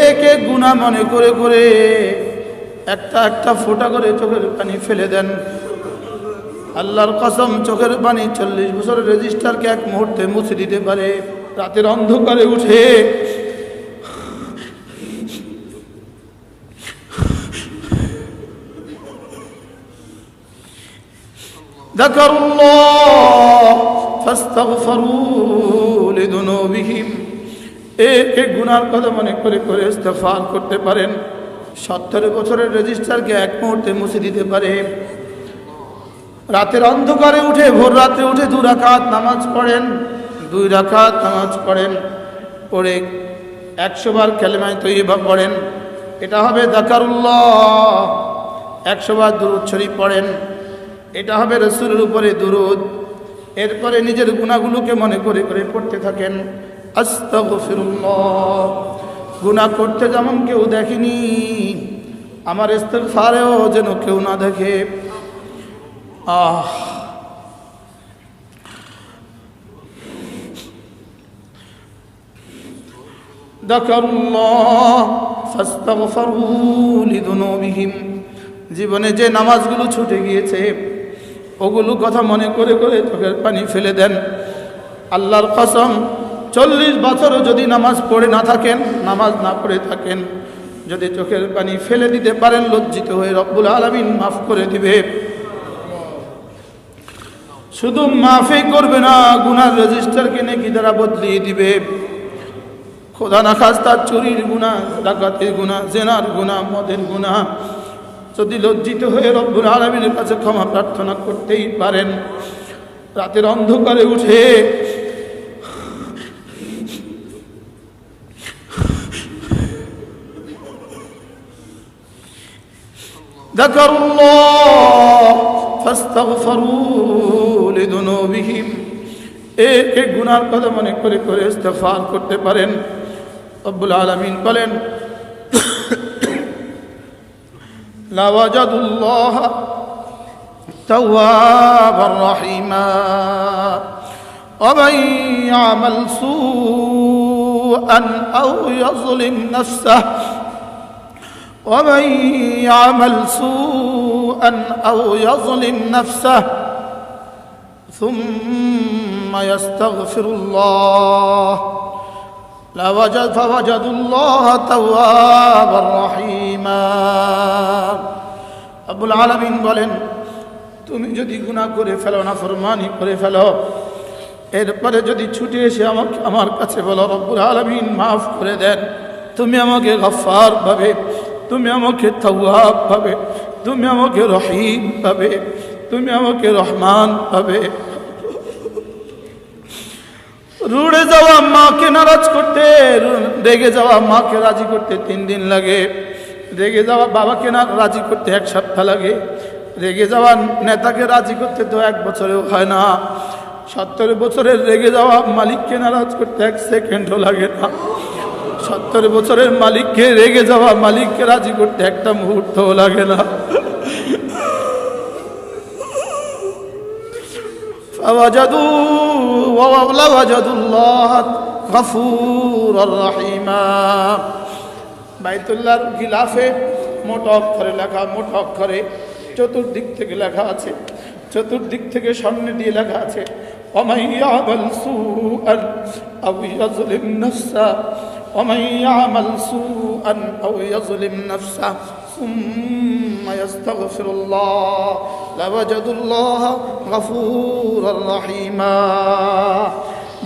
এক এক গুণা মনে করে করে একটা একটা ফোঁটা করে চোখের পানি ফেলে দেন আল্লাহর কসম চোখের পানি চল্লিশ বছরের রেজিস্টারকে এক মুহূর্তে মুছে দিতে পারে রাতের অন্ধকারে উঠে ذكروا الله فاستغفروا لذنوبهم এক গুনার কথা মনে করে করে ইস্তেফার করতে পারেন। সত্তর বছরের রেজিস্টারকে এক মুহূর্তে মুছে দিতে পারে। রাতের অন্ধকারে উঠে, ভোর রাত্রে উঠে দু রাকাত নামাজ পড়েন, দুই রাকাত নামাজ পড়েন, পড়ে একশো বার কেলেমায় তৈবা পড়েন। এটা হবে দাকারুল্লাহ একশো বার দুরুদ শরীফ পড়েন। এটা হবে রসুলের উপরে দুরুদ। এরপরে নিজের গুণাগুলোকে মনে করে করে পড়তে থাকেন। আস্তাগফিরুল্লাহ গুনাহ করতে যেমন কেউ দেখেনি আমার ইস্তেগফারেও যেন কেউ না দেখে আহ ذكروا الله فاستغفروا لذنوبهم জীবনে যে নামাজগুলো ছুটে গিয়েছে ওগুলো কথা মনে করে করে চোখের পানি ফেলে দেন আল্লাহর কসম চল্লিশ বছরও যদি নামাজ পড়ে না থাকেন, নামাজ না পড়ে থাকেন, যদি চোখের পানি ফেলে দিতে পারেন, লজ্জিত হয়ে রব্বুল আলমিন মাফ করে দিবে। শুধু মাফই করবে না, গুনার রেজিস্টারকে নাকি দ্বারা বদলিয়ে দিবে। খোদা না খাস তার চুরির গুণা ডাকাতের গুণা জেনার গুণা মদের গুণা যদি লজ্জিত হয়ে রব্বুল আলমিনের কাছে ক্ষমা প্রার্থনা করতেই পারেন, রাতের অন্ধকারে উঠে ذكروا الله فاستغفروا لذنوبهم এক এক গুনার কথা মনে করে করে ইস্তেফার করতে পারেন রব্বুল আলমিন বলেন لوجدوا الله توابا رحيما ومن يعمل سوءا أو يظلم نفسه ومن يعمل سوءا أو يظلم نفسه ثم يستغفر الله لوجد فوجدوا الله توابا رحيما আব্বুল আলমিন বলেন তুমি যদি গুনাহ করে ফেলো না ফরমানি করে ফেলো এরপরে যদি ছুটে এসে আমাকে আমার কাছে বলো রব্বুল আলমিন মাফ করে দেন তুমি আমাকে গফার ভাবে তুমি আমাকে তওয়াব পাবে, তুমি আমাকে রহিম পাবে, তুমি আমাকে রহমান পাবে। রুড়ে যাওয়া মাকে নারাজ করতে, রেগে যাওয়া মাকে রাজি করতে তিন দিন লাগে। রেগে যাওয়া বাবাকে না রাজি করতে এক সপ্তাহ লাগে। রেগে যাওয়া নেতাকে রাজি করতে তো এক বছরেও হয় না। সত্তর বছরের রেগে যাওয়া মালিককে নারাজ করতে এক সেকেন্ডও লাগে না। সত্তর বছরের মালিককে রেগে যাওয়া মালিককে রাজি করতে একটা মুহূর্ত লাগে না। বাইতুল্লাহর গিলাফে মোট অক্ষরে লেখা, মোট অক্ষরে চতুর্দিক থেকে লেখা আছে, চতুর্দিক থেকে সামনে দিয়ে লেখা আছে অমাইয়া ومن يعمل سوءا أو يظلم نفسه ثم يستغفر الله لوجدوا الله غفورا رحيما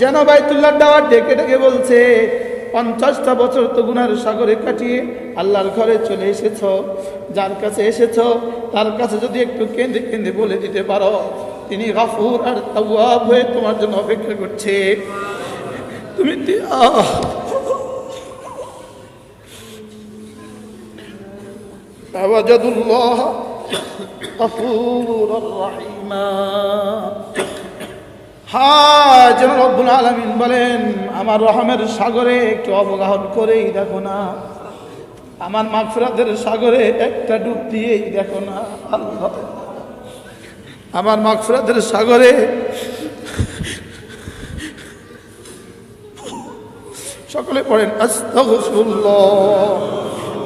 যেন বাইতুল্লাহ দাওয়ার ডেকে ডেকে বলছে পঞ্চাশটা বছর তো গুনার সাগরে কাটিয়ে আল্লাহর ঘরে চলে এসেছ যার কাছে এসেছ তার কাছে যদি একটু কেঁদে কেঁদে বলে দিতে পারো তিনি গাফুর আর তাওয়াব হয়ে তোমার জন্য অপেক্ষা করছে তুমি তি- আহ فوجدوا الله غفورا رحيما হ্যাঁ যেন রব্বুল আলমিন বলেন আমার রহমের সাগরে একটু অবগাহন করেই দেখো না আমার মাগফিরাতের সাগরে একটা ডুব দিয়েই দেখো না আল্লাহ আমার মাগফিরাতের সাগরে সকলে পড়েন আস্তাগফিরুল্লাহ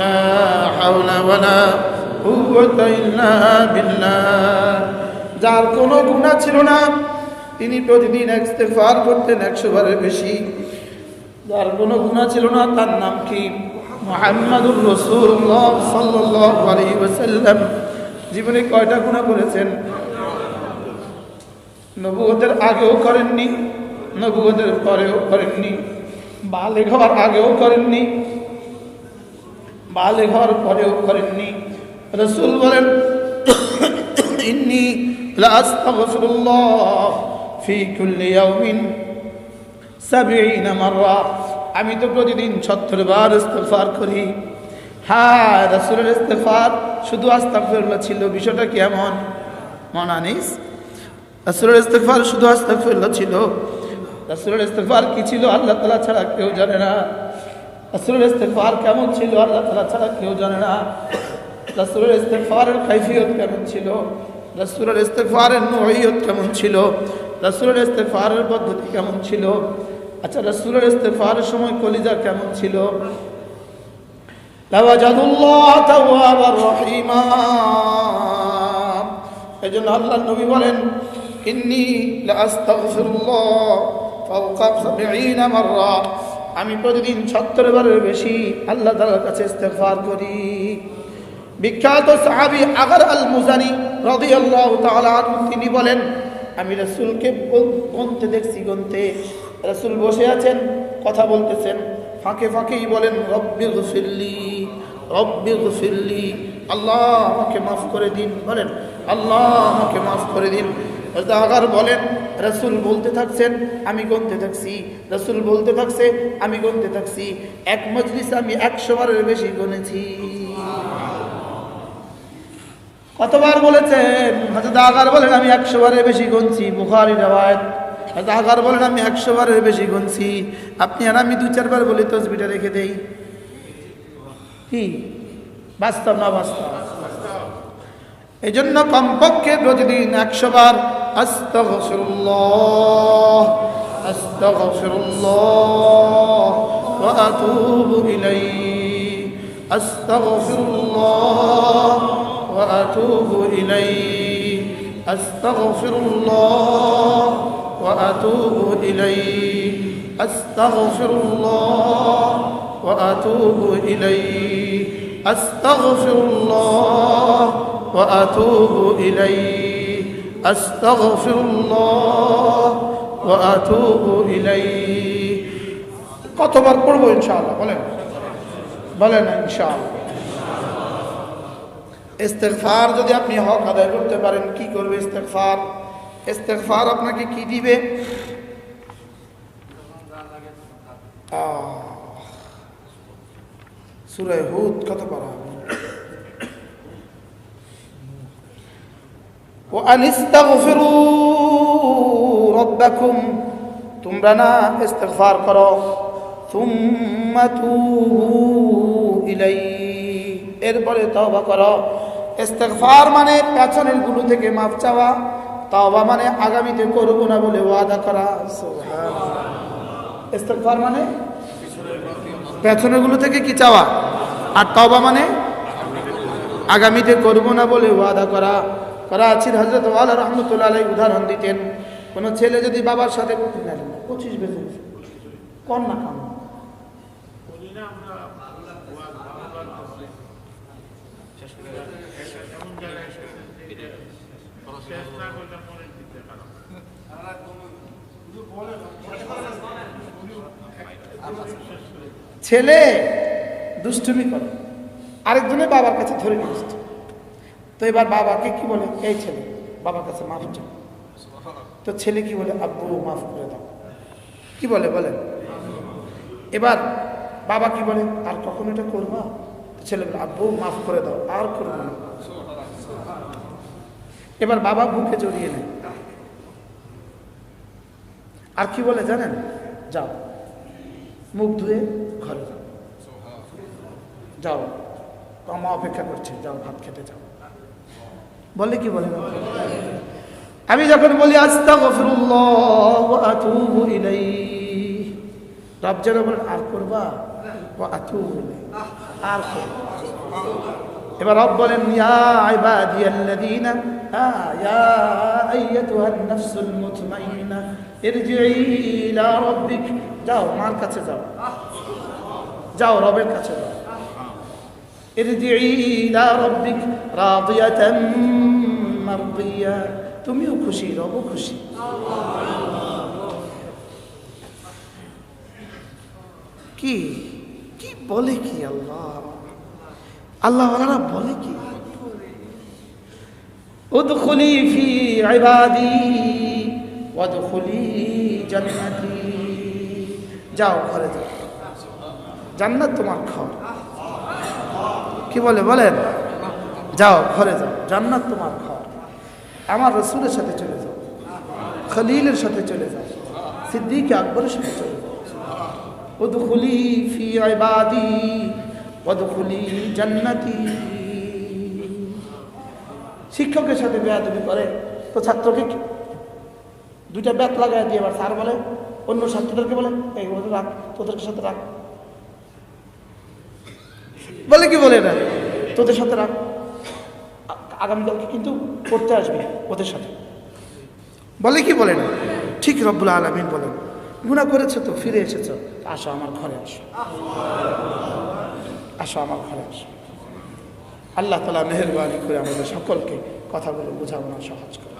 لا হাওলা ওয়ালা কুওয়াতা ইল্লা বিল্লাহ। যার কোনো গুণা ছিল না, তিনি প্রতিদিন ইস্তেগফার করতেন 100 বারের বেশি। যার কোনো গুণা ছিল না, তার নাম কি? মুহাম্মাদুর রাসূলুল্লাহ সাল্লাল্লাহু আলাইহি ওয়াসাল্লাম। জীবনে কয়টা গুণা করেছেন? নবুয়তের আগেও করেননি নবুয়তের পরেও করেননি বালেক হওয়ার আগেও করেননি বালে হওয়ার পরেও করেননি। রসুল বলেন আমি তো প্রতিদিন সত্তর বার ইস্তেফার করি। হ্যাঁ রাসুলের ইস্তেফার শুধু আস্তাগফিরুল্লাহ ছিল, বিষয়টা কেমন মনে আনিস রাসুলের ইস্তেফার শুধু আস্তাগফিরুল্লাহ ছিল। রাসুলের ইস্তেফার কি ছিল? আল্লাহ তালা ছাড়া কেউ জানে না। রাসুলের ইস্তেফার কেমন ছিল? আল্লাহ তালা ছাড়া কেউ জানে না। রাসুলের ইস্তেফারের কাইফিয়ত কেমন ছিল? রাসুলের ইস্তেফারের নহিয়ত কেমন ছিল? রাসুলের ইস্তেফারের পদ্ধতি কেমন ছিল? আচ্ছা রাসুলের ইস্তেফারের সময় কলিজা কেমন ছিল? এই জন্য আল্লাহ নবী বলেন, ইন্নি লাস্তাগফিরুল্লাহ ফাওকা সাবঈনা মাররা। আমি প্রতিদিন সত্তর বারের বেশি আল্লাহ তালার কাছে ইস্তেগফার করি। বিখ্যাত সাহাবী আগর আল মুজানি তাআলা আনহু, তিনি বলেন, আমি রাসূলকে গনতে দেখছি, গনতে। রাসূল বসে আছেন, কথা বলতেছেন, ফাঁকে ফাঁকেই বলেন, রব্বি গফিরলি রব্বি গফিরলি। আল্লাহ আমাকে মাফ করে দিন, বলেন, আল্লাহ আমাকে মাফ করে দিন। আগার বলেন, রসুল বলতে থাকছেন, আমি গনতে থাকছি। রসুল বলতে থাকছে, আমি গনতে থাকছি। এক মজলিস আমি একশো বারের বেশি গনেছি কতবার বলেছেন হাজরত আগার বলেন, আমি একশো বারের বেশি গুনছি বুখারি রেওয়ায়ত হাজরত আগার বলেন, আমি একশো বারের বেশি গুনছি আপনি আর আমি দু চারবার বলে তসবিটা রেখে দেই। কি? বাস্তব না বাস্তব? এই জন্য কমপক্ষে প্রতিদিন একশো বার আস্তগফিরুল্লাহ আস্তগফিরুল্লাহ ওয়া আতুবু ইলাইহি আস্তগফিরুল্লাহ وأتوب إليه أستغفر الله وأتوب إليه أستغفر الله وأتوب إليه أستغفر الله وأتوب إليه أستغفر الله وأتوب إليه কতবার পড়বো ইনশাআল্লাহ বলেন বলেন ইনশাআল্লাহ ইস্তেগফার যদি আপনি হক আদায় করতে পারেন কি করবে ইস্তেগফার ইস্তেগফার আপনাকে কি দিবে সুরায় হুদ কত পারা وأن استغفروا ربكم তোমরা না ইস্তেগফার করো ثم توبوا إليه এরপরে তওবা করো ইস্তেগফার মানে পেছনের গুলো থেকে মাফ চাওয়া তওবা মানে আগামীতে করব না বলে ওয়াদা করা সুবহানাল্লাহ ইস্তেগফার মানে পেছনের গুলো থেকে কি চাওয়া আর তওবা মানে আগামীতে করব না বলে ওয়াদা করা করাচির হজরত ওয়ালা রহমতুল্লাহ উদাহরণ দিতেন, কোনো ছেলে যদি বাবার সাথে পঁচিশ বেজে কন না কাম ছেলে দুষ্টুমি করে আরেকজনে বাবার কাছে ধরে নিয়ে তো এবার বাবাকে কি বলে? এই ছেলে, বাবার কাছে মাফ চাও। তো ছেলে কি বলে? আব্বু, মাফ করে দাও। কি বলে বলেন? এবার বাবা কি বলে? আর কখন এটা করবা? ছেলে বলে, আব্বু, মাফ করে দাও, আর করব না। এবার বাবা বুকে জড়িয়ে নেয়। আর কি বলে জানেন? যাও। মুখ ধুয়ে ঘরে যাও। যাও। মা অপেক্ষা করছে। যাও, ভাত খেতে যাও। বলে কি বলে? না আমি যখন বলি রব যেন বলেন আর করবা? আতুবু ইলাইহি। আর এবার রব বলেন, ইয়া ইবাদিয়াল্লাযীনা আ ইয়া আইয়াতুহান নাফসুল মুতমাইন্না ইরজিই ইলা রাব্বিক। যাও, মার কাছে যাও। যাও, রবের কাছে যাও। ইরজিই ইলা রাব্বিক রাদিয়াতাম মারদিয়া। তুমিও খুশি, রবও খুশি। কি কি বলে কি আল্লাহ? আল্লাহ বলে কি? উদখুলি ফি ইবাদি, ওয়াদখুলি জান্নাতি। যাও ঘরে যাও। জান্নাত তোমার ঘর। কি বলে বলেন যাও, ঘরে যাও। জান্নাত তোমার ঘর আমার রসুলের সাথে চলে যাও। খলিলের সাথে চলে যাও। সিদ্দিক আকবরের সাথে চলে যাও। উদখুলি ফি ইবাদি ওয়াদখুলি জান্নাতি। শিক্ষকের সাথে বেয়াদবি করে, তো ছাত্রকে দুইটা ব্যাত লাগাই দিয়ে এবার স্যার বলে, অন্য ছাত্রদেরকে বলে, এই রাখ তোদের সাথে রাখ। বলে কি বলে না তোদের সাথে রাখ। আগামীকালকে কিন্তু পড়তে আসবে ওদের সাথে। বলে কি বলে না ঠিক রব্বুল আলমিন বলেন। গুণা করেছে তো, ফিরে এসেছ। আসো আমার ঘরে আসো। আসো আমার ঘরে আসো। আল্লাহ তালা মেহরবানি করে আমাদের সকলকে কথাগুলো বোঝানো সহজ করে।